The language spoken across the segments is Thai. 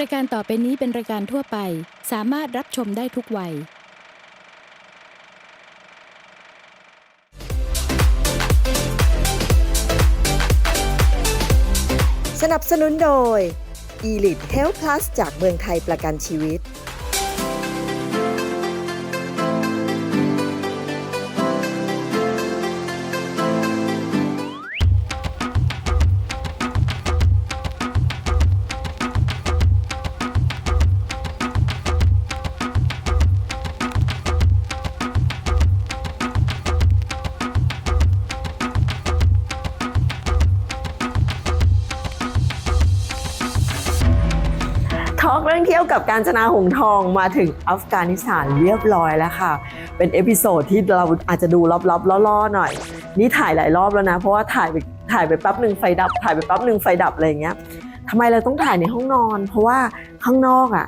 รายการต่อไปนี้เป็นรายการทั่วไป สามารถรับชมได้ทุกวัย สนับสนุนโดย Elite Health Plus จากเมืองไทยประกันชีวิต การจนาหงทองมาถึงอัฟกานิสถานเรียบร้อยแล้วค่ะ เป็นเอพิโซดที่เราอาจจะดูลับๆล่อๆหน่อย นี่ถ่ายหลายรอบแล้วนะ เพราะว่าถ่ายไปถ่ายไปแป๊บหนึ่งไฟดับ ถ่ายไปแป๊บหนึ่งไฟดับอะไรอย่างเงี้ยทำไมเราต้องถ่ายในห้องนอน เพราะว่าข้างนอกอะ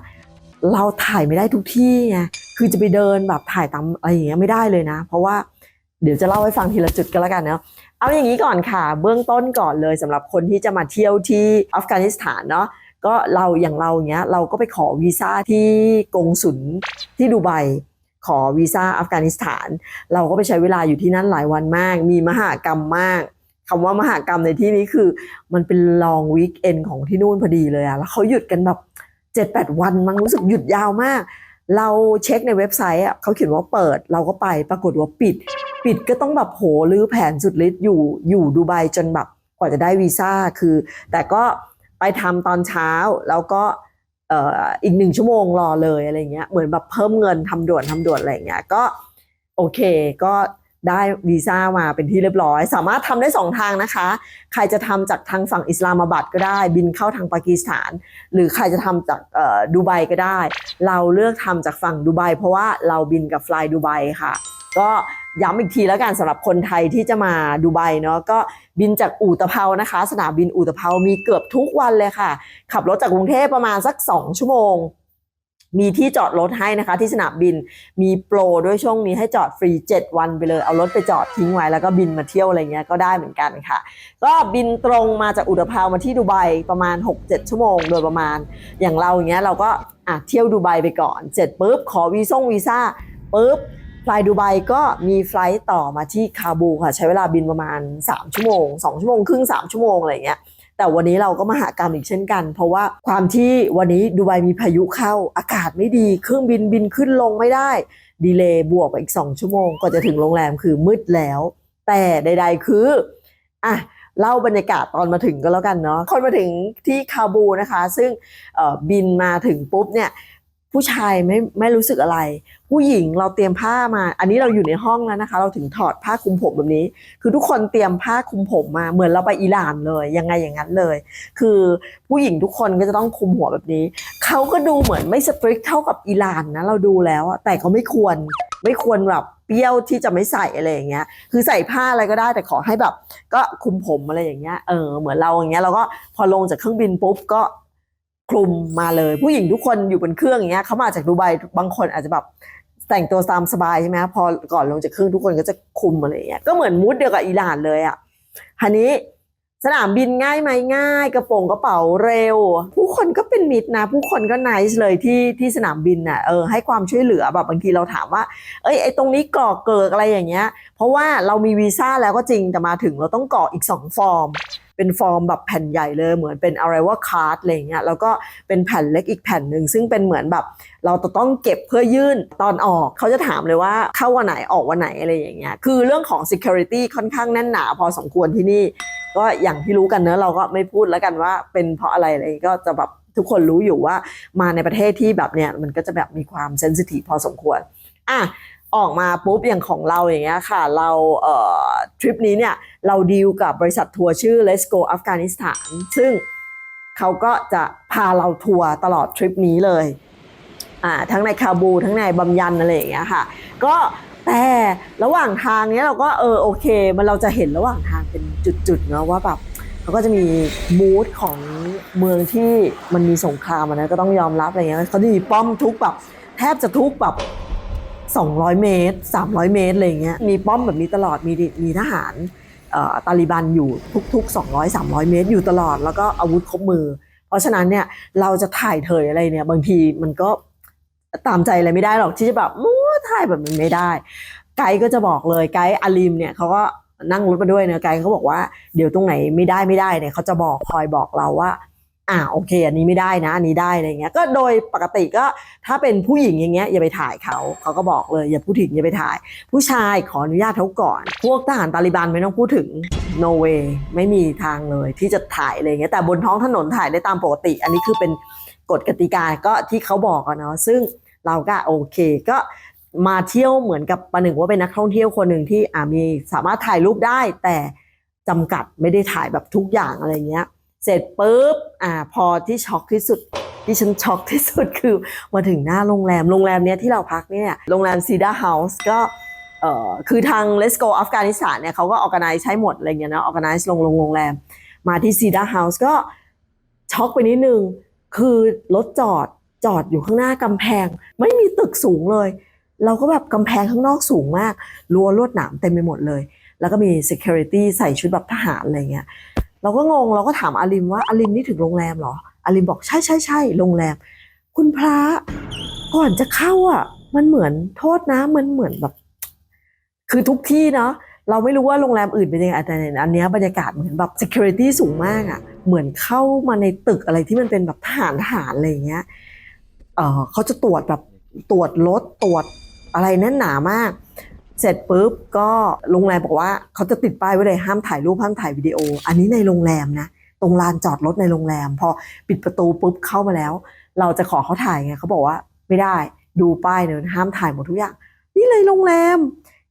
เราถ่ายไม่ได้ทุกที่ไงคือจะไปเดินแบบถ่ายตามอะไรอย่างเงี้ยไม่ได้เลยนะ เพราะว่าเดี๋ยวจะเล่าให้ฟังทีละจุดกันแล้วกันเนาะเอาอย่างนี้ก่อนค่ะ เบื้องต้นก่อนเลยสำหรับคนที่จะมาเที่ยวที่อัฟกานิสถานเนาะ ก็เราอย่างเราเนี้ยเราก็ไปขอวีซ่าที่กงสุลที่ดูไบขอวีซ่าอัฟกานิสถาน เราก็ไปใช้เวลาอยู่ที่นั่นหลายวันมาก มีมหากรรมมากคำว่ามหากรรมในที่นี้คือ มันเป็นลองวีคเอนของที่นู่นพอดีเลยอะแล้วเขาหยุดกันแบบเจ็ดแปดวันมั้งรู้สึกหยุดยาวมาก เราเช็คในเว็บไซต์อะเขาเขียนว่าเปิด เราก็ไปปรากฏว่าปิด ปิดก็ต้องแบบโหรื้อแผนสุดฤทธิ์อยู่อยู่ดูไบจนแบบกว่าจะได้วีซ่าคือ แต่ก็ ไปทำตอนเช้าแล้วก็ออีกหนึ่งชั่วโมงรอเลยอะไรเงี้ยเหมือนแบบเพิ่มเงินทำด่วนทำด่วนอะไรเงี้ยก็โอเคก็ได้วีซ่ามาเป็นที่เรียบร้อย สามารถทำได้สองทางนะคะ ใครจะทำจากทางฝั่งอิสลามาบัดก็ได้ บินเข้าทางปากีสถาน หรือใครจะทำจากดูไบก็ได้ เราเลือกทำจากฝั่งดูไบเพราะว่าเราบินกับฟลายดูไบค่ะ ก็ย้ำอีกทีแล้วกันสำหรับคนไทยที่จะมาดูไบเนาะก็ บินจากอู่ตะเภานะคะ สนามบินอู่ตะเภามีเกือบทุกวันเลยค่ะ ขับรถจากกรุงเทพประมาณสัก 2 ชั่วโมง มีที่จอดรถให้นะคะ ที่สนามบินมีโปรด้วยช่วงนี้ให้จอดฟรี 7 วันไปเลย เอารถไปจอดทิ้งไว้แล้วก็บินมาเที่ยวอะไรเงี้ยก็ได้เหมือนกันค่ะ ก็บินตรงมาจากอู่ตะเภามาที่ดูไบประมาณ 6-7 ชั่วโมง โดยประมาณ อย่างเราอย่างเงี้ยเราก็อะเที่ยวดูไบไปก่อนเสร็จปุ๊บขอวีซ่งวีซ่าปุ๊บ ฟลายดูไบก็มีไฟล์ต่อมาที่คาบูค่ะใช้เวลาบินประมาณ 3 ชั่วโมง 2 ชั่วโมงครึ่ง 3 ชั่วโมงอะไรเงี้ยแต่วันนี้เราก็มาหากรรมอีกเช่นกัน เพราะว่าความที่วันนี้ดูไบมีพายุเข้าอากาศไม่ดี เครื่องบินบินขึ้นลงไม่ได้ ดีเลย์บวกไปอีก 2 ชั่วโมงกว่าจะถึงโรงแรมคือมืดแล้ว แต่ใด ๆ คืออะเล่าบรรยากาศตอนมาถึงก็แล้วกันเนาะคนมาถึงที่คาบูนะคะ ซึ่งบินมาถึงปุ๊บเนี่ย ผู้ชายไม่ไม่รู้สึกอะไร ผู้หญิงเราเตรียมผ้ามา อันนี้เราอยู่ในห้องแล้วนะคะ เราถึงถอดผ้าคลุมผมแบบนี้ คือทุกคนเตรียมผ้าคลุมผมมา เหมือนเราไปอิหร่านเลย ยังไงอย่างนั้นเลย คือผู้หญิงทุกคนก็จะต้องคลุมหัวแบบนี้ เขาก็ดูเหมือนไม่สตริกเท่ากับอิหร่านนะเราดูแล้วแต่เขาไม่ควรไม่ควรแบบเปรี้ยวที่จะไม่ใส่อะไรอย่างเงี้ย คือใส่ผ้าอะไรก็ได้แต่ขอให้แบบ ก็คลุมผมอะไรอย่างเงี้ย เออ เหมือนเราอย่างเงี้ยเราก็พอลงจากเครื่องบินปุ๊บก็ คลุมมาเลย ผู้หญิงทุกคนอยู่บนเครื่องอย่างเงี้ยเขามาจากดูไบบางคนอาจจะแบบแต่งตัวตามสบายใช่ไหมพอก่อนลงจากเครื่องทุกคนก็จะคลุมอะไรอย่างเงี้ยก็เหมือนมูดเดียวกับอิหร่านเลยอะทีนี้สนามบินง่ายไหมง่าย กระโปรงกระเป๋าเร็ว ผู้คนก็เป็นมิตรนะ ผู้คนก็นิสเลยที่ที่สนามบินน่ะเออให้ความช่วยเหลือแบบบางทีเราถามว่า เอ้ยไอตรงนี้กรอกเกิกอะไรอย่างเงี้ย เพราะว่าเรามีวีซ่าแล้วก็จริงแต่มาถึงเราต้องกรอกอีก 2 ฟอร์ม เป็นฟอร์มแบบแผ่นใหญ่เลยเหมือนเป็น arrival card อะไรเงี้ยแล้วก็เป็นแผ่นเล็กอีกแผ่นหนึ่งซึ่งเป็นเหมือนแบบ เราจะต้องเก็บเพื่อยื่นตอนออกเขาจะถามเลยว่าเข้าวันไหนออกวันไหนอะไรอย่างเงี้ยคือเรื่องของ security ค่อนข้างแน่นหนาพอสมควรที่นี่ก็อย่างที่รู้กันเนอะเราก็ไม่พูดแล้วกันว่าเป็นเพราะอะไรอะไรก็จะแบบทุกคนรู้อยู่ว่ามาในประเทศที่แบบเนี้ยมันก็จะแบบมีความเซนซิทีฟพอสมควรอะ ออกมาปุ๊บอย่างของเราอย่างเงี้ยค่ะ เราเอ่อทริปนี้เนี่ยเราดีลกับบริษัททัวร์ชื่อ Let's Go Afghanistan ซึ่งเขาก็จะพาเราทัวร์ตลอดทริปนี้เลยอ่าทั้งในคาบู ทั้งในบัมยันอะไรอย่างเงี้ยค่ะ ก็แต่ระหว่างทางเนี้ยเราก็เออโอเค มันเราจะเห็นระหว่างทางเป็นจุดๆเนาะว่าแบบเขาก็จะมีมูดของเมืองที่มันมีสงครามอะนะก็ต้องยอมรับอะไรเงี้ยเขาจะมีป้อมทุกแบบแทบจะทุกแบบ 200 เมตร 300 เมตรอะไรเงี้ยมีป้อมแบบนี้ตลอดมีมีทหารตาลิบันอยู่ทุก ๆ 200 300 เมตร อยู่ตลอดแล้วก็อาวุธครบมือ เพราะฉะนั้นเนี่ยเราจะถ่ายเถยอะไรเนี่ยบางทีมันก็ตามใจอะไรไม่ได้หรอกที่จะแบบมู้ถ่ายแบบมันไม่ได้ ไกด์ก็จะบอกเลยไกด์อาลิมเนี่ยเขาก็นั่งรถมาด้วยเนอะไกด์เขาบอกว่าเดี๋ยวตรงไหนไม่ได้ไม่ได้เนี่ยเขาจะบอกคอยบอกเราว่า อ่าโอเค อันนี้ไม่ได้นะ อันนี้ได้อะไรเงี้ย ก็โดยปกติก็ถ้าเป็นผู้หญิงอย่างเงี้ยอย่าไปถ่ายเขาเขาก็บอกเลยอย่าพูดถึงอย่าไปถ่าย ผู้ชายขออนุญาตเขาก่อน พวกทหารตาลิบันไม่ต้องพูดถึง no way ไม่มีทางเลยที่จะถ่ายอะไรเงี้ยแต่บนท้องถนนถ่ายได้ตามปกติ อันนี้คือเป็นกฎกติกาก็ที่เขาบอกอะเนาะซึ่งเราก็โอเคก็มาเที่ยวเหมือนกับประหนึ่งว่าเป็นนักท่องเที่ยวคนหนึ่งที่อ่ามีสามารถถ่ายรูปได้แต่จำกัดไม่ได้ถ่ายแบบทุกอย่างอะไรเงี้ย เสร็จปุ๊บอ่าพอที่ช็อกที่สุดที่ฉันช็อกที่สุดคือมาถึงหน้าโรงแรมโรงแรมเนี้ยที่เราพักเนี่ยโรงแรมซีดาเฮาส์ก็เอ่อคือทาง Let's Go อัฟกานิสถานเนี่ยเขาก็ organize ใช้หมดอะไรเงี้ยนะ organize ลงลงโรงแรม มาที่ซีดาเฮาส์ก็ช็อกไปนิดนึง คือรถจอดจอดอยู่ข้างหน้ากำแพง ไม่มีตึกสูงเลย เราก็แบบกำแพงข้างนอกสูงมากรั้วลวดหนามเต็มไปหมดเลย แล้วก็มี security ใส่ชุดแบบทหารอะไรเงี้ย เราก็งงเราก็ถามอาริมว่าอาริมนี่ถึงโรงแรมเหรออาริมบอกใช่ใช่ใช่โรงแรม คุณพระก่อนจะเข้าอะ มันเหมือนโทษนะมันเหมือนแบบ คือทุกที่เนาะเราไม่รู้ว่าโรงแรมอื่นเป็นยังไงแต่อันเนี้ยบรรยากาศเหมือนแบบ security สูงมากอะ เหมือนเข้ามาในตึกอะไรที่มันเป็นแบบทหารทหารอะไรอย่างเงี้ยเออเขาจะตรวจแบบตรวจรถตรวจอะไรแน่นหนามาก เสร็จปุ๊บก็โรงแรมบอกว่าเขาจะติดป้ายไว้เลยห้ามถ่ายรูปห้ามถ่ายวิดีโอ อันนี้ในโรงแรมนะตรงลานจอดรถในโรงแรม พอปิดประตูปุ๊บเข้ามาแล้ว เราจะขอเขาถ่ายไงเขาบอกว่าไม่ได้ดูป้ายเนินห้ามถ่ายหมดทุกอย่าง นี่เลยโรงแรม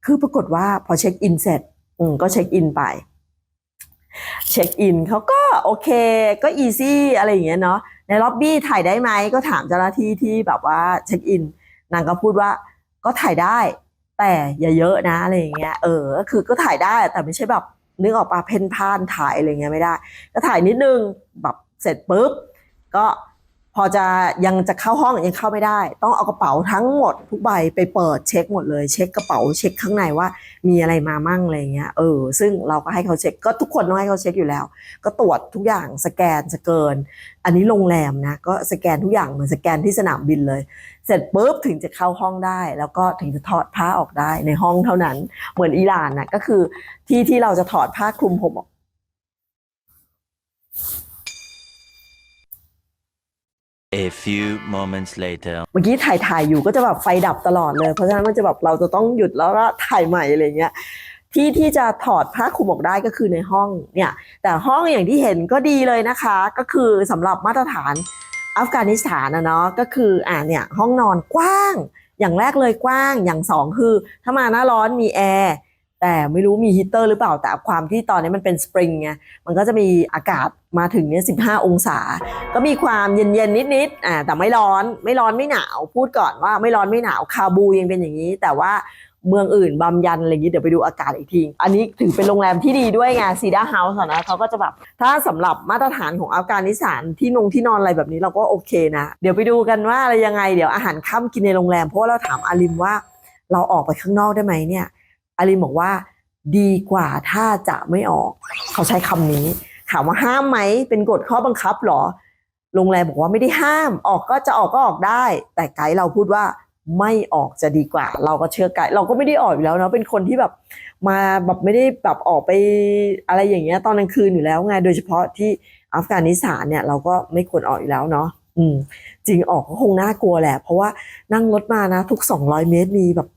คือปรากฏว่าพอเช็คอินเสร็จอืมก็เช็คอินไปเช็คอินเขาก็โอเคก็อีซี่อะไรอย่างเงี้ยเนาะในล็อบบี้ถ่ายได้ไหมก็ถามเจ้าหน้าที่ที่แบบว่าเช็คอินนางก็พูดว่าก็ถ่ายได้ แต่อย่าเยอะนะอะไรอย่างเงี้ยเออก็คือก็ถ่ายได้แต่ไม่ใช่แบบนึกออกปะเพ่นพ่านถ่ายอะไรเงี้ยไม่ได้ ก็ถ่ายนิดนึงแบบเสร็จปุ๊บก็ พอจะยังจะเข้าห้องยังเข้าไม่ได้ ต้องเอากระเป๋าทั้งหมดทุกใบไปเปิดเช็คหมดเลย เช็คกระเป๋าเช็คข้างในว่ามีอะไรมามั่งอะไรเงี้ยเออซึ่งเราก็ให้เขาเช็คก็ทุกคนต้องให้เขาเช็คอยู่แล้ว ก็ตรวจทุกอย่างสแกนสเกิน อันนี้โรงแรมนะก็สแกนทุกอย่างเหมือนสแกนที่สนามบินเลย เสร็จปุ๊บถึงจะเข้าห้องได้ แล้วก็ถึงจะถอดผ้าออกได้ในห้องเท่านั้น เหมือนอิหร่านนะก็คือที่ที่เราจะถอดผ้าคลุมผมออก A few moments later. เมื่อกี้ถ่ายถ่ายอยู่ก็จะแบบไฟดับตลอดเลย เพราะฉะนั้นมันจะแบบเราจะต้องหยุดแล้วก็ถ่ายใหม่อะไรเงี้ยที่ที่จะถอดผ้าคลุมออกได้ก็คือในห้องเนี่ย แต่ห้องอย่างที่เห็นก็ดีเลยนะคะ ก็คือสำหรับมาตรฐานอัฟกานิสถานนะเนาะก็คืออ่าเนี่ยห้องนอนกว้าง อย่างแรกเลยกว้างอย่างสองคือ ถ้ามาหน้าร้อนมีแอร์ แต่ไม่รู้มีฮีเตอร์หรือเปล่าแต่ความที่ตอนนี้มันเป็นสปริงไงมันก็จะมีอากาศมาถึงเนี่ย15องศา ก็มีความเย็นๆ นิดๆอ่าแต่ไม่ร้อนไม่ร้อนไม่หนาว พูดก่อนว่าไม่ร้อนไม่หนาวคาบูยังเป็นอย่างนี้ แต่ว่าเมืองอื่นบัมยันอะไรอย่างนี้เดี๋ยวไปดูอากาศอีกที อันนี้ถือเป็นโรงแรมที่ดีด้วยไงซีดาเฮาส์นะเขาก็จะแบบถ้าสำหรับมาตรฐานของอัฟกานิสานที่นงที่นอนอะไรแบบนี้เราก็โอเคนะ เดี๋ยวไปดูกันว่าอะไรยังไงเดี๋ยวอาหารค่ำกินในโรงแรมเพราะว่าเราถามอาริมว่าเราออกไปข้างนอกได้ไหมเนี่ย อาริมบอกว่าดีกว่าถ้าจะไม่ออก เขาใช้คำนี้ ถามว่าห้ามไหมเป็นกฎข้อบังคับหรอ โรงแรมบอกว่าไม่ได้ห้ามออกก็จะออกก็ออกได้ แต่ไกด์เราพูดว่าไม่ออกจะดีกว่า เราก็เชื่อไกด์เราก็ไม่ได้ออกอยู่แล้วเนาะเป็นคนที่แบบมาแบบไม่ได้แบบออกไปอะไรอย่างเงี้ยตอนกลางคืนอยู่แล้วไงโดยเฉพาะที่อัฟกานิสถานเนี่ยเราก็ไม่ควรออกอยู่แล้วเนาะอืมจริงออกก็คงน่ากลัวแหละ เพราะว่านั่งรถมานะ ทุก 200 เมตรมีแบบ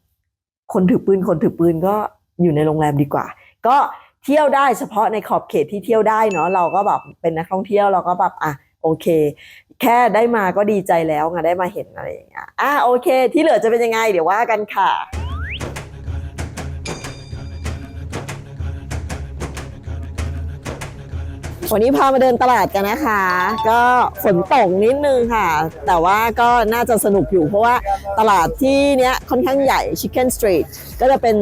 คนถือปืนคนถือปืนก็อยู่ในโรงแรมดีกว่า ก็เที่ยวได้เฉพาะในขอบเขตที่เที่ยวได้เนาะเราก็แบบเป็นนักท่องเที่ยวเราก็แบบอะโอเค แค่ได้มาก็ดีใจแล้วไงได้มาเห็นอะไรอย่างเงี้ยอะโอเค ที่เหลือจะเป็นยังไง เดี๋ยวว่ากันค่ะ วันนี้พามาเดินตลาดกันนะคะ ก็ฝนตกนิดนึงค่ะ แต่ว่าก็น่าจะสนุกอยู่เพราะว่าตลาดที่เนี้ยค่อนข้างใหญ่ Chicken Street ก็จะเป็น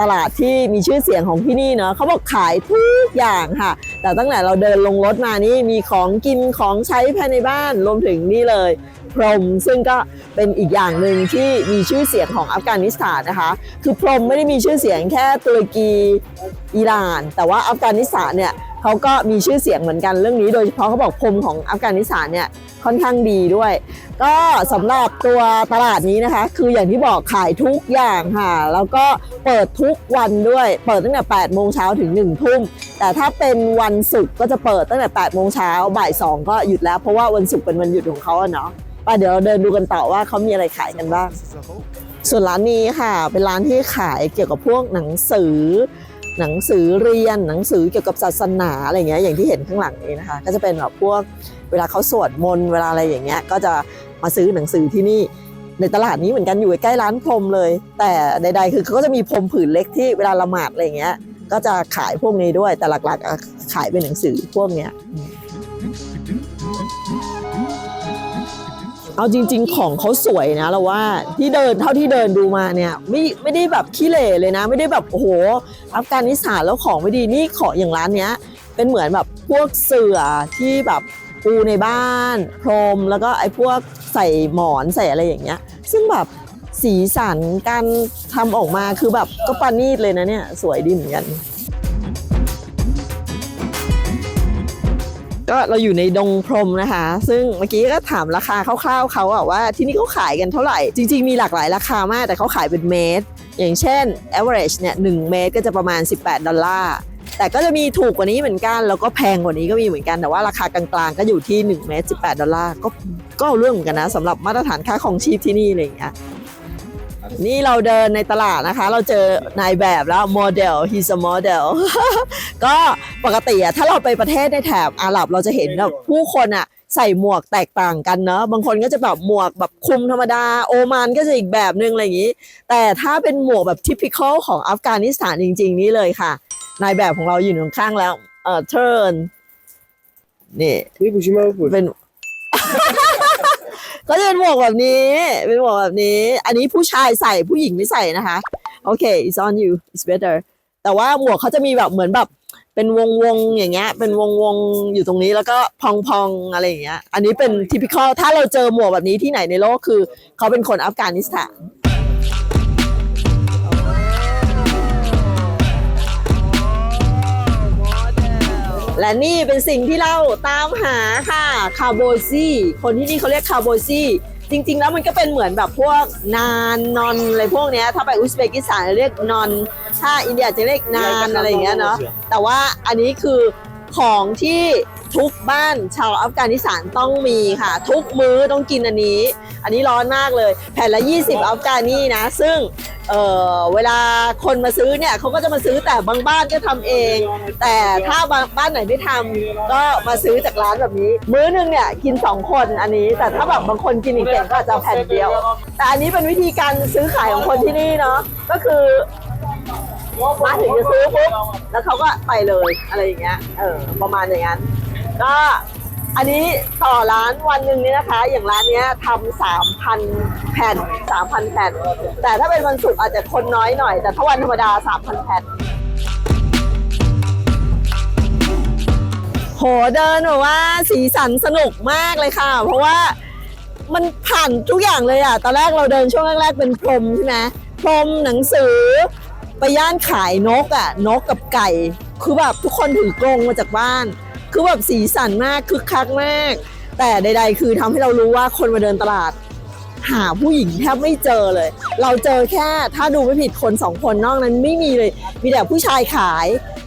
ตลาดที่มีชื่อเสียงของที่นี่เนาะเขาบอกขายทุกอย่างค่ะ แต่ตั้งแต่เราเดินลงรถมานี่มีของกินของใช้ภายในบ้านรวมถึงนี่เลยพรมซึ่งก็เป็นอีกอย่างหนึ่งที่มีชื่อเสียงของอัฟกานิสถานนะคะ คือพรมไม่ได้มีชื่อเสียงแค่ตุรกีอิหร่าน แต่ว่าอัฟกานิสถานเนี่ย เขาก็มีชื่อเสียงเหมือนกันเรื่องนี้ โดยเฉพาะเขาบอกพรมของอัฟกานิสถานเนี่ยค่อนข้างดีด้วย ก็สำหรับตัวตลาดนี้นะคะ คืออย่างที่บอกขายทุกอย่างค่ะ แล้วก็เปิดทุกวันด้วย เปิดตั้งแต่ 8 โมงเช้าถึง 1 ทุ่ม แต่ถ้าเป็นวันศุกร์ก็จะเปิดตั้งแต่ 8 โมงเช้าบ่าย 2 ก็หยุดแล้ว เพราะว่าวันศุกร์เป็นวันหยุดของเขาเนาะไปเดี๋ยวเราเดินดูกันต่อว่าเขามีอะไรขายกันบ้าง ส่วนร้านนี้ค่ะ เป็นร้านที่ขายเกี่ยวกับพวกหนังสือ หนังสือเรียนหนังสือเกี่ยวกับศาสนาอะไรเงี้ยอย่างที่เห็นข้างหลังนี้นะคะ ก็จะเป็นแบบพวกเวลาเขาสวดมนต์เวลาอะไรอย่างเงี้ยก็จะมาซื้อหนังสือที่นี่ในตลาดนี้เหมือนกันอยู่ใกล้ร้านพรมเลย แต่ใด ๆ คือเขาก็จะมีพรมผืนเล็กที่เวลาละหมาดอะไรเงี้ยก็จะขายพวกนี้ด้วยแต่หลักๆขายเป็นหนังสือพวกเนี้ย เอาจริง ๆ ของเขาสวยนะเราว่าที่เดินเท่าที่เดินดูมาเนี่ยไม่ไม่ได้แบบขี้เหร่เลยนะ ไม่ได้แบบโอ้โหอัฟกานิสถานแล้วของไม่ดีนี่ขออย่างร้านเนี้ย เป็นเหมือนแบบพวกเสื่อที่แบบปูในบ้านพรมแล้วก็ไอ้พวกใส่หมอนใส่อะไรอย่างเงี้ย ซึ่งแบบสีสันการทำออกมาคือแบบก็ปานีตเลยนะเนี่ย สวยดีเหมือนกัน ก็เราอยู่ในดงพรมนะคะ ซึ่งเมื่อกี้ก็ถามราคาคร่าวๆเขาอะว่าที่นี่เขาขายกันเท่าไหร่ จริง ๆ มีหลากหลายราคามาก แต่เขาขายเป็นเมตร อย่างเช่น average เนี่ยหเมตรก็จะประมาณ 18 ดอลลาร์แต่ก็จะมีถูกกว่านี้เหมือนกัน แล้วก็แพงกว่านี้ก็มีเหมือนกันแต่ว่าราคากลางๆ ก็อยู่ที่1เมตร18 ดอลลาร์ก็ก็เอาเรื่องเหมือนกันนะสำหรับมาตรฐานค่าของชีพที่นี่อะไรอย่างเงี้ย นี่เราเดินในตลาดนะคะ เราเจอนายแบบแล้วโมเดล he's a model ก็ปกติอะถ้าเราไปประเทศในแถบอาหรับเราจะเห็นแบบผู้คนอะใส่หมวกแตกต่างกันเนาะบางคนก็จะแบบหมวกแบบคลุมธรรมดา โอมานก็จะอีกแบบนึงอะไรอย่างนี้ แต่ถ้าเป็นหมวกแบบ typical ของอัฟกานิสถานจริง ๆ นี่เลยค่ะ นายแบบของเราอยู่ข้างๆแล้วเอ่อ turn นี่นี่บุชิมาบุเป็น ก็จะเป็นหมวกแบบนี้ เป็นหมวกแบบนี้ อันนี้ผู้ชายใส่ผู้หญิงไม่ใส่นะคะ โอเค it's on you it's better แต่ว่าหมวกเขาจะมีแบบเหมือนแบบเป็นวงวงๆอย่างเงี้ย เป็นวงวงๆอยู่ตรงนี้แล้วก็พองพองๆอะไรอย่างเงี้ย อันนี้เป็นทิพิคอลถ้าเราเจอหมวกแบบนี้ที่ไหนในโลกคือ เขาเป็นคนอัฟกานิสถาน และนี่เป็นสิ่งที่เราตามหาค่ะคาร์โบซีคนที่นี่เขาเรียกคาร์โบซีจริง ๆ แล้วมันก็เป็นเหมือนแบบพวกนานนอนอะไรพวกเนี้ยถ้าไปอุซเบกิสถานเรียกนอน ถ้าอินเดียจะเรียกนานอะไรอย่างเงี้ยเนาะแต่ว่าอันนี้คือของที่ ทุกบ้านชาวอัฟกานิสถานต้องมีค่ะ ทุกมื้อต้องกินอันนี้ อันนี้ร้อนมากเลย แผ่นละ 20 อัฟกานีนะ ซึ่งเออเวลาคนมาซื้อเนี่ยเขาก็จะมาซื้อแต่บางบ้านก็ทำเอง แต่ถ้าบางบ้านไหนไม่ทำก็มาซื้อจากร้านแบบนี้ มื้อหนึงเนี่ยกิน 2 คนอันนี้ แต่ถ้าแบบบางคนกินอีกเก่งก็อาจจะแผ่นเดียว แต่อันนี้เป็นวิธีการซื้อขายของคนที่นี่เนาะก็คือมาถึงจะซื้อปุ๊บแล้วเขาก็ไปเลยอะไรอย่างเงี้ยเออประมาณอย่างนั้น ก็อันนี้ต่อร้านวันหนึ่งเนี่ยนะคะ อย่างร้านเนี้ยทำสามพันแผ่นสามพันแผ่น แต่ถ้าเป็นวันศุกร์อาจจะคนน้อยหน่อย แต่ถ้าวันธรรมดาสามพันแผ่น โหเดินแบบว่าสีสันสนุกมากเลยค่ะ เพราะว่ามันผ่านทุกอย่างเลยอะตอนแรกเราเดินช่วงแรกๆเป็นพรมใช่ไหมพรมหนังสือ ไปย่านขายนกอะนกกับไก่ คือแบบทุกคนถือกรงมาจากบ้าน คือแบบสีสันมากคึกคักมาก แต่ใด ๆ คือทำให้เรารู้ว่าคนมาเดินตลาด หาผู้หญิงแทบไม่เจอเลย เราเจอแค่ถ้าดูไม่ผิดคนสองคนนอกนั้นไม่มีเลย มีแต่ผู้ชายขาย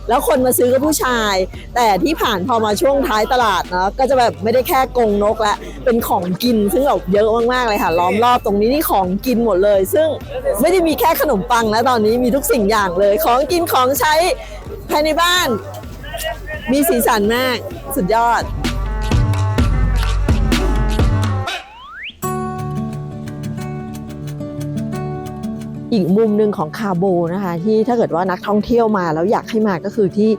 แล้วคนมาซื้อก็ผู้ชาย แต่ที่ผ่านพอมาช่วงท้ายตลาดเนาะก็จะแบบไม่ได้แค่กรงนกละเป็นของกินซึ่งแบบเยอะมากๆเลยค่ะล้อมรอบตรงนี้นี่ของกินหมดเลย ซึ่งไม่ได้มีแค่ขนมปังนะตอนนี้มีทุกสิ่งอย่างเลย ของกินของใช้ภายในบ้าน มีสีสันมาก สุดยอด อีกมุมหนึ่งของคาโบนะคะ ที่ถ้าเกิดว่านักท่องเที่ยวมาแล้วอยากให้มาก็คือที่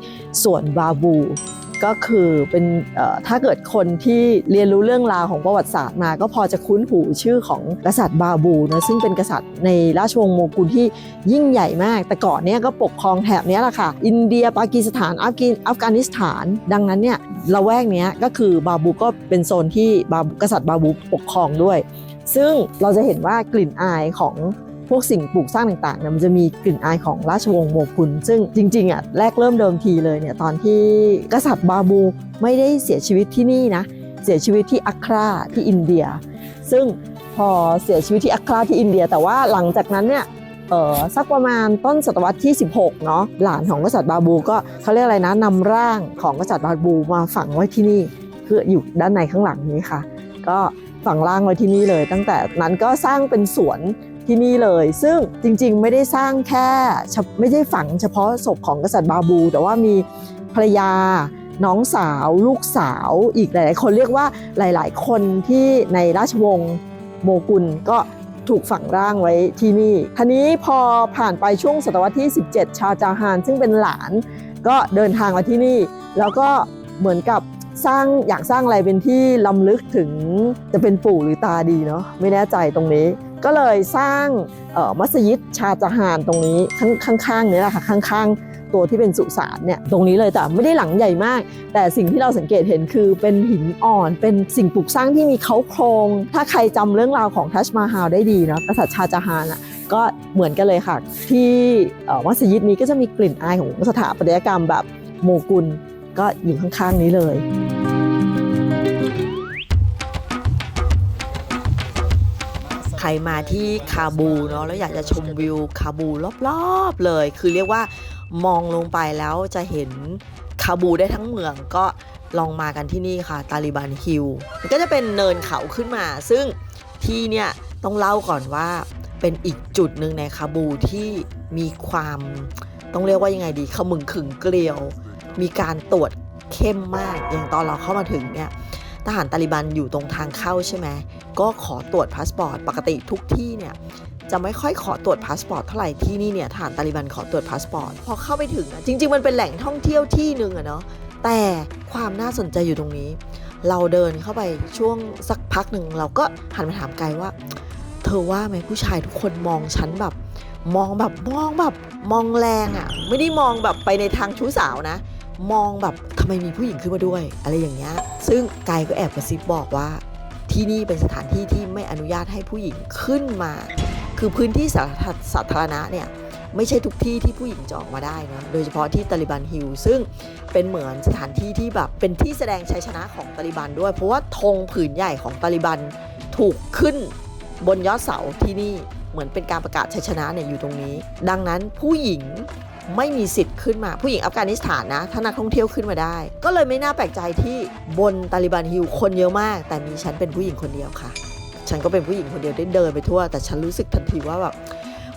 สวนบาบู ก็คือเป็นถ้าเกิดคนที่เรียนรู้เรื่องราวของประวัติศาสตร์มา ก็พอจะคุ้นหูชื่อของกษัตริย์บาบูนะซึ่งเป็นกษัตริย์ในราชวงศ์โมกุลที่ยิ่งใหญ่มาก แต่ก่อนเนี้ยก็ปกครองแถบนี้แหละค่ะ อินเดียปากีสถานอัฟกินอัฟกานิสถาน ดังนั้นเนี่ยละแวกเนี้ยก็คือบาบูก็เป็นโซนที่บาบูกษัตริย์บาบูปกครองด้วย ซึ่งเราจะเห็นว่ากลิ่นอายของ พวกสิ่งปลูกสร้างต่างๆเนี่ยมันจะมีกลิ่นอายของราชวงศ์โมกุลซึ่งจริงๆอะแรกเริ่มเดิมทีเลยเนี่ยตอนที่กษัตริย์บาบูไม่ได้เสียชีวิตที่นี่นะเสียชีวิตที่อัคราที่อินเดีย ซึ่งพอเสียชีวิตที่อัคราที่อินเดีย แต่ว่าหลังจากนั้นเนี่ยเออสักประมาณต้นศตวรรษที่ 16 เนาะหลานของกษัตริย์บาบูก็เขาเรียกอะไรนะนำร่างของกษัตริย์บาบูมาฝังไว้ที่นี่ คืออยู่ด้านในข้างหลังนี้ค่ะ ก็ฝังร่างไว้ที่นี่เลย ตั้งแต่นั้นก็สร้างเป็นสวน ที่นี่เลย ซึ่งจริงๆ ไม่ได้สร้างแค่ไม่ได้ฝังเฉพาะศพของกษัตริย์บาบู แต่ว่ามีภรรยาน้องสาวลูกสาวอีกหลาย ๆ คนเรียกว่าหลาย ๆ คนที่ในราชวงศ์โมกุลก็ถูกฝังร่างไว้ที่นี่ทีนี้พอผ่านไปช่วงศตวรรษที่ 17 ชาจาฮานซึ่งเป็นหลานก็เดินทางมาที่นี่ แล้วก็เหมือนกับสร้างอยากสร้างอะไรเป็นที่ล้ำลึกถึงจะเป็นปู่หรือตาดีเนาะไม่แน่ใจตรงนี้ ก็เลยสร้างมัสยิดชาจาฮานตรงนี้ข้างๆนี้แหละค่ะข้างๆ ตัวที่เป็นสุสานเนี่ยตรงนี้เลยแต่ไม่ได้หลังใหญ่มาก แต่สิ่งที่เราสังเกตเห็นคือเป็นหินอ่อนเป็นสิ่งปลูกสร้างที่มีเขาโครง ถ้าใครจำเรื่องราวของทัชมาฮาลได้ดีนะกษัตริย์ชาจาฮานอะก็เหมือนกันเลยค่ะ ที่มัสยิดนี้ก็จะมีกลิ่นอายของสถาปัตยกรรมแบบโมกุลก็อยู่ข้างๆนี้เลย รมาที่คาบูเนาะแล้วอยากจะชมวิวคาบูรอบๆเลย คือเรียกว่ามองลงไปแล้วจะเห็นคาบูได้ทั้งเมืองก็ลองมากันที่นี่ค่ะ ตาลิบันฮิลมันก็จะเป็นเนินเขาขึ้นมา ซึ่งที่เนี่ยต้องเล่าก่อนว่าเป็นอีกจุดหนึ่งในคาบูที่มีความต้องเรียกว่ายังไงดีขมึงขึงเกลียว มีการตรวจเข้มมากอย่างตอนเราเข้ามาถึงเนี่ยทหารตาลิบันอยู่ตรงทางเข้าใช่ไหม ก็ขอตรวจพาสปอร์ต ปกติทุกที่เนี่ยจะไม่ค่อยขอตรวจพาสปอร์ตเท่าไหร่ที่นี่เนี่ยทหารตาลิบันขอตรวจพาสปอร์ต พอเข้าไปถึงอะจริง ๆ มันเป็นแหล่งท่องเที่ยวที่หนึ่งอะเนาะแต่ความน่าสนใจอยู่ตรงนี้ เราเดินเข้าไปช่วงสักพักหนึ่งเราก็หันมาถามไกด์ว่า เธอว่าไหมผู้ชายทุกคนมองฉันแบบ มองแบบมองแบบมองแรงอะไม่ได้มองแบบไปในทางชู้สาวนะ มองแบบทำไมมีผู้หญิงขึ้นมาด้วย อะไรอย่างเงี้ยซึ่งไกด์ก็แอบกระซิบบอกว่า ที่นี่เป็นสถานที่ที่ไม่อนุญาตให้ผู้หญิงขึ้นมา คือพื้นที่สาธารสาธารณะเนี่ยไม่ใช่ทุกที่ที่ผู้หญิงจะออกมาได้นะ โดยเฉพาะที่ตาลิบันฮิลซึ่งเป็นเหมือนสถานที่ที่แบบเป็นที่แสดงชัยชนะของตาลิบันด้วย เพราะว่าธงผืนใหญ่ของตาลิบันถูกขึ้นบนยอดเสาที่นี่เหมือนเป็นการประกาศชัยชนะเนี่ยอยู่ตรงนี้ ดังนั้นผู้หญิง ไม่มีสิทธิ์ขึ้นมา ผู้หญิงอัฟกานิสถานนะ ถ้านักท่องเที่ยวขึ้นมาได้ ก็เลยไม่น่าแปลกใจที่บนตาลิบันฮิลคนเยอะมาก แต่มีฉันเป็นผู้หญิงคนเดียวค่ะ ฉันก็เป็นผู้หญิงคนเดียวได้เดินไปทั่ว แต่ฉันรู้สึกทันทีว่าแบบ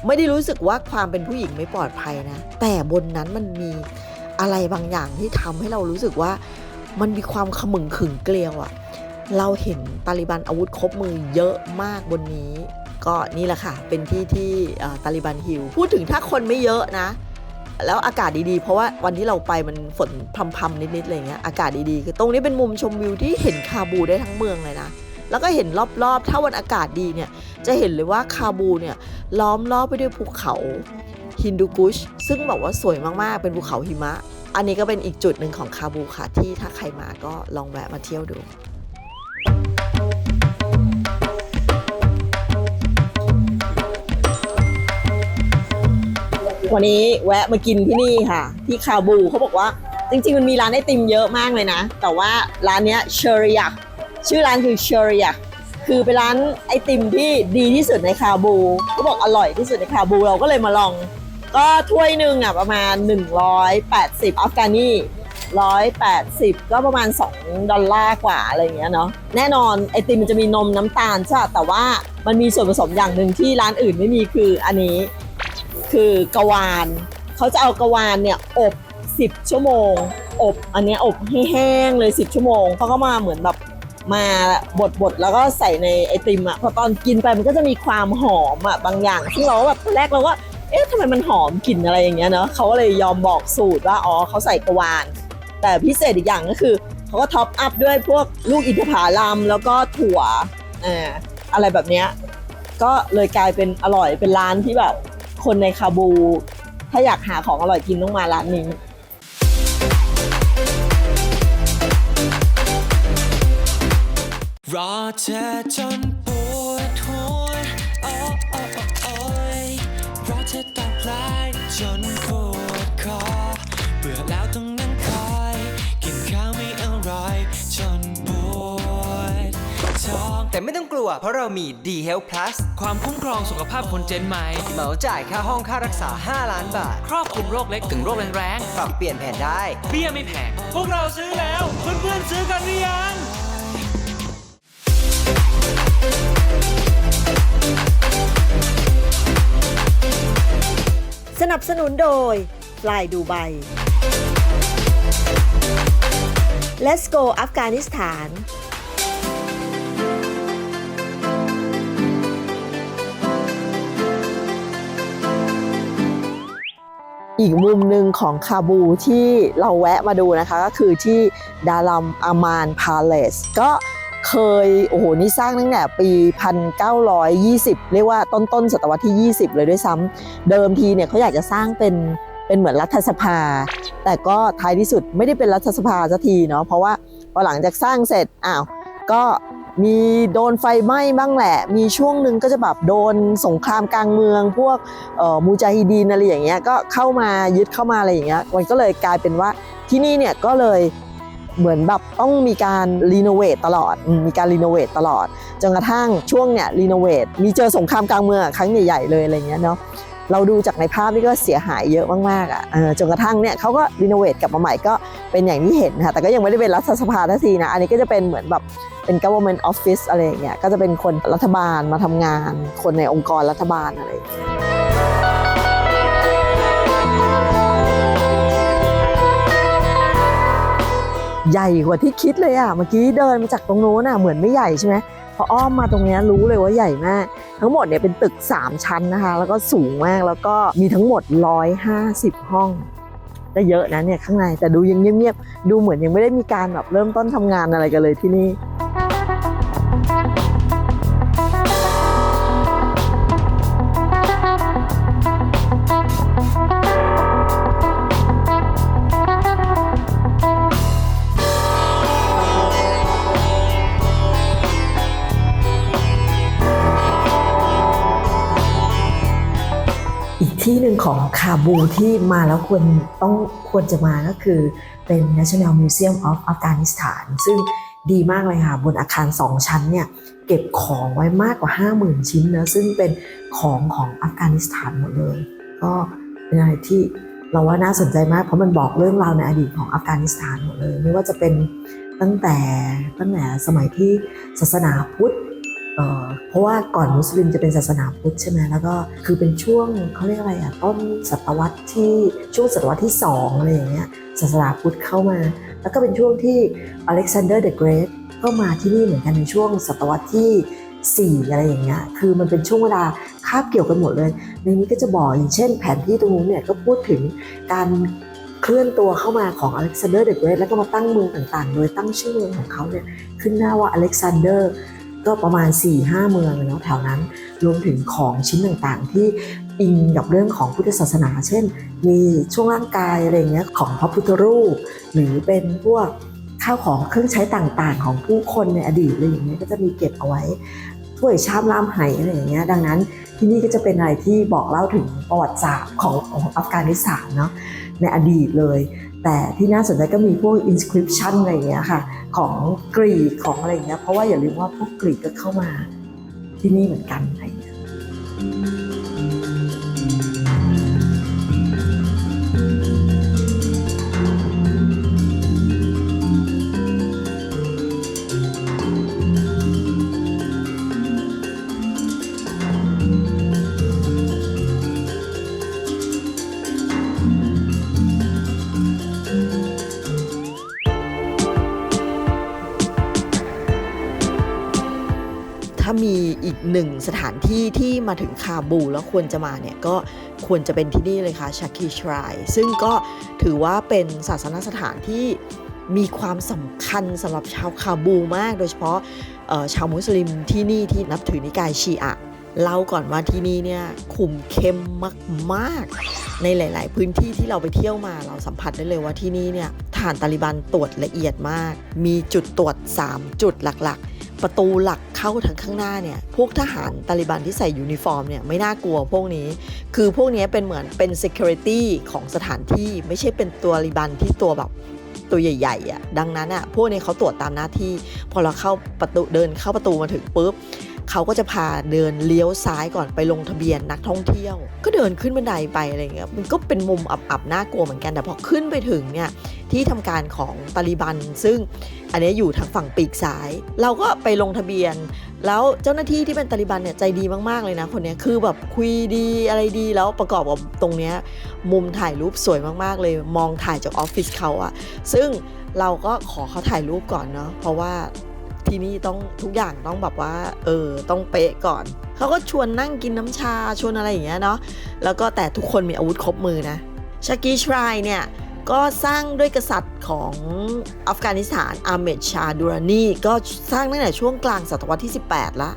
ไม่ได้รู้สึกว่าความเป็นผู้หญิงไม่ปลอดภัยนะ แต่บนนั้นมันมีอะไรบางอย่างที่ทำให้เรารู้สึกว่ามันมีความขมึงขึงเกลียวอะเราเห็นตาลิบันอาวุธครบมือเยอะมากบนนี้ ก็นี่แหละค่ะ เป็นที่ที่ตาลิบันฮิลพูดถึงถ้าคนไม่เยอะนะ แล้วอากาศดีๆ เพราะว่าวันที่เราไปมันฝนพรำๆนิดๆอะไรเงี้ยอากาศดีๆคือตรงนี้เป็นมุมชมวิวที่เห็นคาบูได้ทั้งเมืองเลยนะแล้วก็เห็นรอบๆ ถ้าวันอากาศดีเนี่ยจะเห็นเลยว่าคาบูเนี่ยล้อมรอบไปด้วยภูเขาฮินดูกุชซึ่งบอกว่าสวยมากๆ เป็นภูเขาหิมะ อันนี้ก็เป็นอีกจุดหนึ่งของคาบูค่ะที่ถ้าใครมาก็ลองแวะมาเที่ยวดู วันนี้แวะมากินที่นี่ค่ะ ที่คาบูเขาบอกว่า จริง ๆ มันมีร้านไอติมเยอะมากเลยนะ แต่ว่าร้านเนี้ยเชอริยักชื่อร้านคือเชอริยักคือเป็นร้านไอติมที่ดีที่สุดในคาบูเขาบอกอร่อยที่สุดในคาบูเราก็เลยมาลอง ก็ถ้วยหนึ่งอะประมาณ 180อัฟกานี180 ก็ประมาณ 2 ดอลลาร์กว่าอะไรอย่างเงี้ยเนาะแน่นอนไอติมมันจะมีนมน้ำตาลใช่แต่ว่ามันมีส่วนผสมอย่างหนึ่งที่ร้านอื่นไม่มีคืออันนี้ คือกะวานเขาจะเอากะวานเนี่ยอบ 10 ชั่วโมง อบอันนี้อบให้แห้งเลย 10 ชั่วโมงเขาก็มาเหมือนแบบมาบดบดแล้วก็ใส่ในไอติมอะพอตอนกินไปมันก็จะมีความหอมอะบางอย่างซึ่งเราแบบแรกเราก็เอ๊ะทำไมมันหอมกลิ่นอะไรอย่างเงี้ยเนาะเขาก็เลยยอมบอกสูตรว่าอ๋อเขาใส่กะวาน แต่พิเศษอีกอย่างก็คือเขาก็ท็อปอัพด้วยพวกลูกอินทผลัมแล้วก็ถั่วอ่าอะไรแบบเนี้ยก็เลยกลายเป็นอร่อยเป็นร้านที่แบบ คนในคาบู ถ้าอยากหาของอร่อยกินต้องมาร้านนี้รอเธอจนปวดหัวโอ้โอ้โอ้รอเธอตอบไลน์จน แต่ไม่ต้องกลัว เพราะเรามี D Health Plus ความคุ้มครองสุขภาพคนเจนใหม่ เหมาจ่ายค่าห้องค่ารักษา 5 ล้านบาท ครอบคลุมโรคเล็กถึงโรคแรงปรับเปลี่ยนแผนได้ ๆเบี้ยไม่แพง พวกเราซื้อแล้ว เพื่อนๆซื้อกันหรือยัง สนับสนุนโดย Fly Dubai Let's go อัฟกานิสถาน อีกมุมหนึ่งของคาบูที่เราแวะมาดูนะคะ ก็คือที่ดารัมอามานพาเลสก็เคย โอ้โห นี่สร้างตั้งแต่ปี 1920 เรียกว่าต้นต้นศตวรรษที่ 20 เลยด้วยซ้ำเดิมทีเนี่ยเขาอยากจะสร้างเป็นเป็นเหมือนรัฐสภา แต่ก็ท้ายที่สุดไม่ได้เป็นรัฐสภาสักทีเนาะเพราะว่าพอหลังจากสร้างเสร็จอ้าวก็ มีโดนไฟไหม้บ้างแหละ มีช่วงหนึ่งก็จะแบบโดนสงครามกลางเมือง พวกมูจาฮิดีนอะไรอย่างเงี้ยก็เข้ามายึดเข้ามาอะไรอย่างเงี้ยมันก็เลยกลายเป็นว่าที่นี่เนี่ยก็เลยเหมือนแบบต้องมีการรีโนเวทตลอด มีการรีโนเวทตลอด จนกระทั่งช่วงเนี่ยรีโนเวทมีเจอสงครามกลางเมืองครั้งใหญ่ๆเลยอะไรเงี้ยเนาะ เราดูจากในภาพนี่ก็เสียหายเยอะมากๆอะจนกระทั่งเนี่ยเขาก็รีโนเวทกลับมาใหม่ก็เป็นอย่างที่เห็นค่ะแต่ก็ยังไม่ได้เป็นรัฐสภาทันทีนะอันนี้ก็จะเป็นเหมือนแบบเป็น government office อะไรอย่างเงี้ยก็จะเป็นคนรัฐบาลมาทำงาน คนในองค์กรรัฐบาลอะไรอย่างเงี้ยใหญ่กว่าที่คิดเลยอะเมื่อกี้เดินมาจากตรงโน้นอะเหมือนไม่ใหญ่ใช่ไหม ออ้อมมาตรงนี้รู้เลยว่าใหญ่มาก ทั้งหมดเนี่ยเป็นตึก 3 ชั้นนะคะ แล้วก็สูงมากแล้วก็มีทั้งหมด 150 ห้องก็เยอะนะเนี่ยข้างในแต่ดูยังเงียบๆดูเหมือนยังไม่ได้มีการแบบเริ่มต้นทำงานอะไรกันเลยที่นี่ ที่หนึ่งของคาบูที่มาแล้วควรต้องควรจะมาก็คือเป็น National Museum of Afghanistan ซึ่งดีมากเลยค่ะ บนอาคาร 2 ชั้นเนี่ย เก็บของไว้มากกว่า 50,000 ชิ้นนะซึ่งเป็นของของอัฟกานิสถานหมดเลย ก็เป็นอะไรที่เราว่าน่าสนใจมาก เพราะมันบอกเรื่องราวในอดีตของอัฟกานิสถานหมดเลย ไม่ว่าจะเป็นตั้งแต่ตั้งแต่สมัยที่ศาสนาพุทธ เพราะว่าก่อนมุสลิมจะเป็นศาสนาพุทธใช่ไหมแล้วก็คือเป็นช่วงเขาเรียกอะไรอะต้นศตวรรษที่ช่วงศตวรรษที่สองอะไรอย่างเงี้ยศาสนาพุทธเข้ามา แล้วก็เป็นช่วงที่อเล็กซานเดอร์เดอะเกรทก็มาที่นี่เหมือนกันในช่วงศตวรรษที่4อะไรอย่างเงี้ย คือมันเป็นช่วงเวลาคาบเกี่ยวกันหมดเลย ในนี้ก็จะบอกอย่างเช่น แผนที่ตรงนู้นเนี่ยก็พูดถึงการเคลื่อนตัวเข้ามาของอเล็กซานเดอร์เดอะเกรทแล้วก็มาตั้งเมืองต่างๆ โดยตั้งชื่อเมืองของเขาเนี่ยขึ้นหน้าว่าอเล็กซานเดอร์ ก็ประมาณ 4-5 เมืองเลยนาะแถวนั้น รวมถึงของชิ้นต่างๆ ที่อิงกับเรื่องของพุทธศาสนา เช่น มีช่วงร่างกายอะไรเงี้ยของพระพุทธรูป หรือเป็นพวกข้าวของเครื่องใช้ต่างๆ ของผู้คนในอดีตอะไรอย่างเงี้ยก็จะมีเก็บเอาไว้ถ้วยชามล่ามไหอะไรอย่างเงี้ยดังนั้นที่นี่ก็จะเป็นอะไรที่บอกเล่าถึงประวัติศาสตร์ของของอัฟกานิสถานเนาะในอดีตเลย แต่ที่น่าสนใจก็มีพวก inscription อะไรอย่างเงี้ยค่ะของกรีกของอะไรอย่างเงี้ยเพราะว่าอย่าลืมว่าพวกกรีกก็เข้ามาที่นี่เหมือนกันอะไรอย่างเงี้ย หนึ่งสถานที่ที่มาถึงคาบูแล้วควรจะมาเนี่ยก็ควรจะเป็นที่นี่เลยค่ะชักกีชรายซึ่งก็ถือว่าเป็นศาสนสถานที่มีความสำคัญสำหรับชาวคาบูมาก โดยเฉพาะชาวมุสลิมที่นี่ที่นับถือนิกายชีอะ เล่าก่อนว่าที่นี่เนี่ยคุมเข้มมากๆ ในหลาย ๆ พื้นที่ที่เราไปเที่ยวมาเราสัมผัสได้เลยว่าที่นี่เนี่ยทหารตาลิบันตรวจละเอียดมาก มีจุดตรวจ 3 จุดหลักๆ ประตูหลักเข้าทางข้างหน้าเนี่ยพวกทหารตาลิบันที่ใส่ยูนิฟอร์มเนี่ยไม่น่ากลัวพวกนี้ คือพวกนี้เป็นเหมือนเป็น security ของสถานที่ไม่ใช่เป็นตัวตาลิบันที่ตัวแบบตัวใหญ่ๆอะ่ะดังนั้นอะ่ะพวกนี้เขาตรวจตามหน้าที่ พอเราเข้าประตูเดินเข้าประตูมาถึงปุ๊บ เขาก็จะพาเดินเลี้ยวซ้ายก่อนไปลงทะเบียนนักท่องเที่ยว ก็เดินขึ้นบันไดไปอะไรเงี้ยมันก็เป็นมุมอับๆน่ากลัวเหมือนกันแต่พอขึ้นไปถึงเนี่ยที่ทำการของตาลิบัน ซึ่งอันนี้อยู่ทางฝั่งปีกซ้าย เราก็ไปลงทะเบียน แล้วเจ้าหน้าที่ที่เป็นตาลิบันเนี่ยใจดีมากๆเลยนะคนนี้คือแบบคุยดีอะไรดีแล้วประกอบกับตรงเนี้ยมุมถ่ายรูปสวยมากๆ เลยมองถ่ายจากออฟฟิศเขาอะซึ่งเราก็ขอเขาถ่ายรูปก่อนเนาะเพราะว่า ที่นี่ต้องทุกอย่างต้องแบบว่า เออต้องเป๊ะก่อนเขาก็ชวนนั่งกินน้ำชาชวนอะไรอย่างเงี้ยเนาะแล้วก็แต่ทุกคนมีอาวุธครบมือนะชากีชรายเนี่ยก็สร้างด้วยกษัตริย์ของอัฟกานิสถานอาเมดชาดูรานีก็สร้างตั้งแต่ช่วงกลางศตวรรษที่ 18 ละ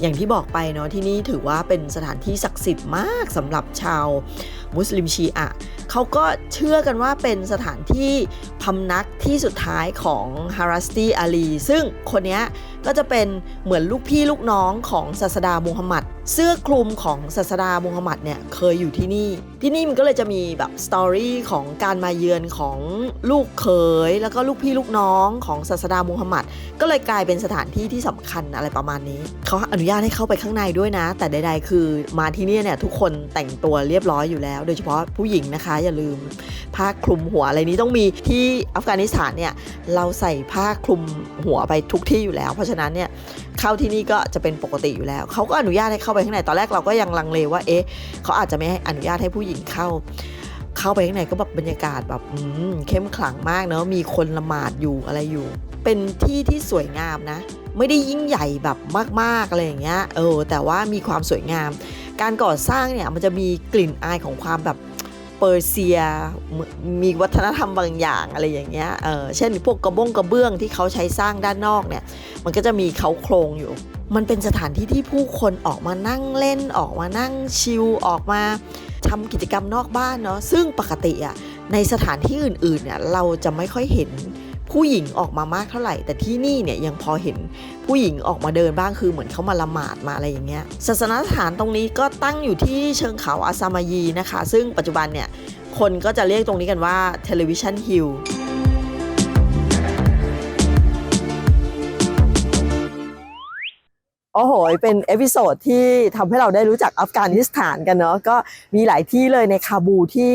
อย่างที่บอกไปเนาะที่นี่ถือว่าเป็นสถานที่ศักดิ์สิทธิ์มากสำหรับชาว มุสลิมชีอะเขาก็เชื่อกันว่าเป็นสถานที่พำนักที่สุดท้ายของฮารัสตีอาลี ซึ่งคนเนี้ยก็จะเป็นเหมือนลูกพี่ลูกน้องของศาสดามูฮัมหมัดเสื้อคลุมของศาสดามูฮัมหมัดเนี่ยเคยอยู่ที่นี่ ที่นี่มันก็เลยจะมีแบบสตอรี่ของการมาเยือนของลูกเขยแล้วก็ลูกพี่ลูกน้องของศาสดามูฮัมหมัดก็เลยกลายเป็นสถานที่ที่สำคัญอะไรประมาณนี้ เขาอนุญาตให้เข้าไปข้างในด้วยนะ แต่ใดๆคือมาที่นี่เนี่ยทุกคนแต่งตัวเรียบร้อยอยู่แล้ว โดยเฉพาะผู้หญิงนะคะอย่าลืมผ้าคลุมหัวอะไรนี้ต้องมีที่อัฟกานิสถานเนี่ยเราใส่ผ้าคลุมหัวไปทุกที่อยู่แล้ว เพราะฉะนั้นเนี่ยเข้าที่นี่ก็จะเป็นปกติอยู่แล้ว เขาก็อนุญาตให้เข้าาไปข้างในตอนแรกเราก็ยังลังเลว่าเอ๊ะเขาอาจจะไม่ให้อนุญาตให้ผู้หญิงเข้า เข้าไปข้างในก็แบบบรรยากาศแบบอืมเข้มขลังมากเนอะมีคนละหมาดอยู่อะไรอยู่ เป็นที่ที่สวยงามนะ ไม่ได้ยิ่งใหญ่แบบมากๆอะไรอย่างเงี้ยเออแต่ว่ามีความสวยงาม การก่อสร้างเนี่ยมันจะมีกลิ่นอายของความแบบ เปอร์เซียมีวัฒนธรรมบางอย่างอะไรอย่างเงี้ยเออเช่นพวกกระบงกระเบื้องที่เขาใช้สร้างด้านนอกเนี่ย มันก็จะมีเขาโครงอยู่ มันเป็นสถานที่ที่ผู้คนออกมานั่งเล่นออกมานั่งชิลออกมาทำกิจกรรมนอกบ้านเนาะซึ่งปกติอะในสถานที่อื่นๆเนี่ยเราจะไม่ค่อยเห็น ผู้หญิงออกมามากเท่าไหร่ แต่ที่นี่เนี่ยยังพอเห็นผู้หญิงออกมาเดินบ้างคือเหมือนเขามาละหมาดมาอะไรอย่างเงี้ยศาสนสถานตรงนี้ก็ตั้งอยู่ที่เชิงเขาอาซามายีนะคะ ซึ่งปัจจุบันเนี่ยคนก็จะเรียกตรงนี้กันว่าเท โอ้โห เป็นเอพิโซดที่ทำให้เราได้รู้จักอัฟกานิสถานกันเนาะ ก็มีหลายที่เลยในคาบูที่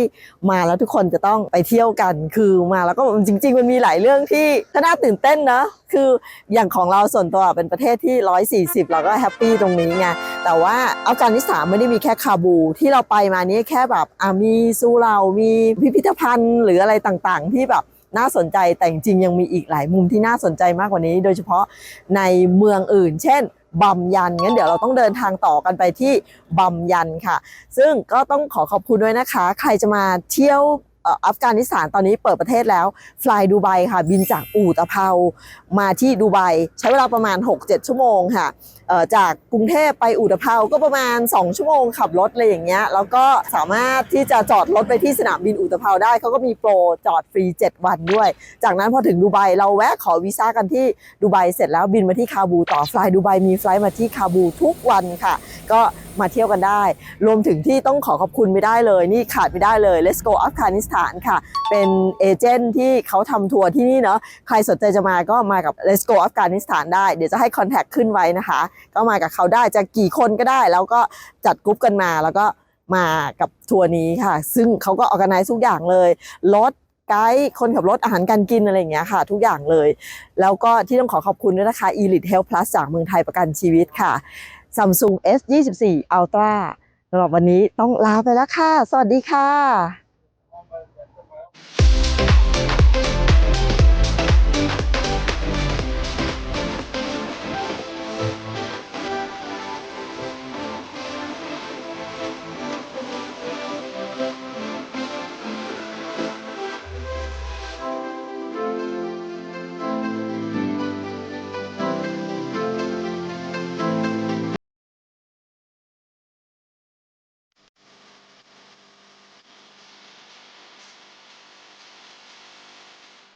มาแล้วทุกคนจะต้องไปเที่ยวกัน คือมาแล้วก็จริง ๆ มันมีหลายเรื่องที่ก็น่าตื่นเต้นนะ คืออย่างของเราส่วนตัวเป็นประเทศที่ 140 เราก็แฮปปี้ตรงนี้ไง แต่ว่าอัฟกานิสถานไม่ได้มีแค่คาบูที่เราไปมานี่แค่แบบอะมีซูเรามีพิพิธภัณฑ์ หรืออะไรต่างๆ ที่แบบน่าสนใจแต่จริงๆยังมีอีกหลายมุมที่น่าสนใจมากกว่านี้ โดยเฉพาะในเมืองอื่น เช่น บัมยันงั้นเดี๋ยวเราต้องเดินทางต่อกันไปที่บัมยันค่ะ ซึ่งก็ต้องขอขอบคุณด้วยนะคะ ใครจะมาเที่ยวอัฟกานิสถานตอนนี้เปิดประเทศแล้วฟลายดูไบค่ะ บินจากอู่ตะเภามาที่ดูไบใช้เวลาประมาณ 6-7 ชั่วโมงค่ะ จากกรุงเทพไปอู่ตะเภาก็ประมาณ 2 ชั่วโมงขับรถอะไรอย่างเงี้ยแล้วก็สามารถที่จะจอดรถไปที่สนามบินอู่ตะเภาได้เขาก็มีโปรจอดฟรี 7 วันด้วย จากนั้นพอถึงดูไบเราแวะขอวีซ่ากันที่ดูไบเสร็จแล้วบินมาที่คาบูต่อฟลายดูไบมีไฟล์มาที่คาบูทุกวันค่ะ ก็มาเที่ยวกันได้ รวมถึงที่ต้องขอขอบคุณไม่ได้เลย นี่ขาดไม่ได้เลย Let's Go Afghanistan ค่ะ เป็นเอเจนต์ที่เขาทำทัวร์ที่นี่เนาะใครสนใจจะมาก็มากับ Let's Go Afghanistan ได้ เดี๋ยวจะให้คอนแทคขึ้นไว้นะคะก็มากับเขาได้จะกี่คนก็ได้ แล้วก็จัดกรุ๊ปกันมา แล้วก็มากับทัวร์นี้ค่ะ ซึ่งเขาก็ออกกันไนทุกอย่างเลยรถไกด์คนขับรถอาหารการกินอะไรอย่างเงี้ยค่ะ ทุกอย่างเลย แล้วก็ที่ต้องขอขอบคุณด้วยนะคะ Elite Health Plus จากเมืองไทยประกันชีวิตค่ะ Samsung S24 Ultra สำหรับวันนี้ต้องลาไปแล้วค่ะ สวัสดีค่ะ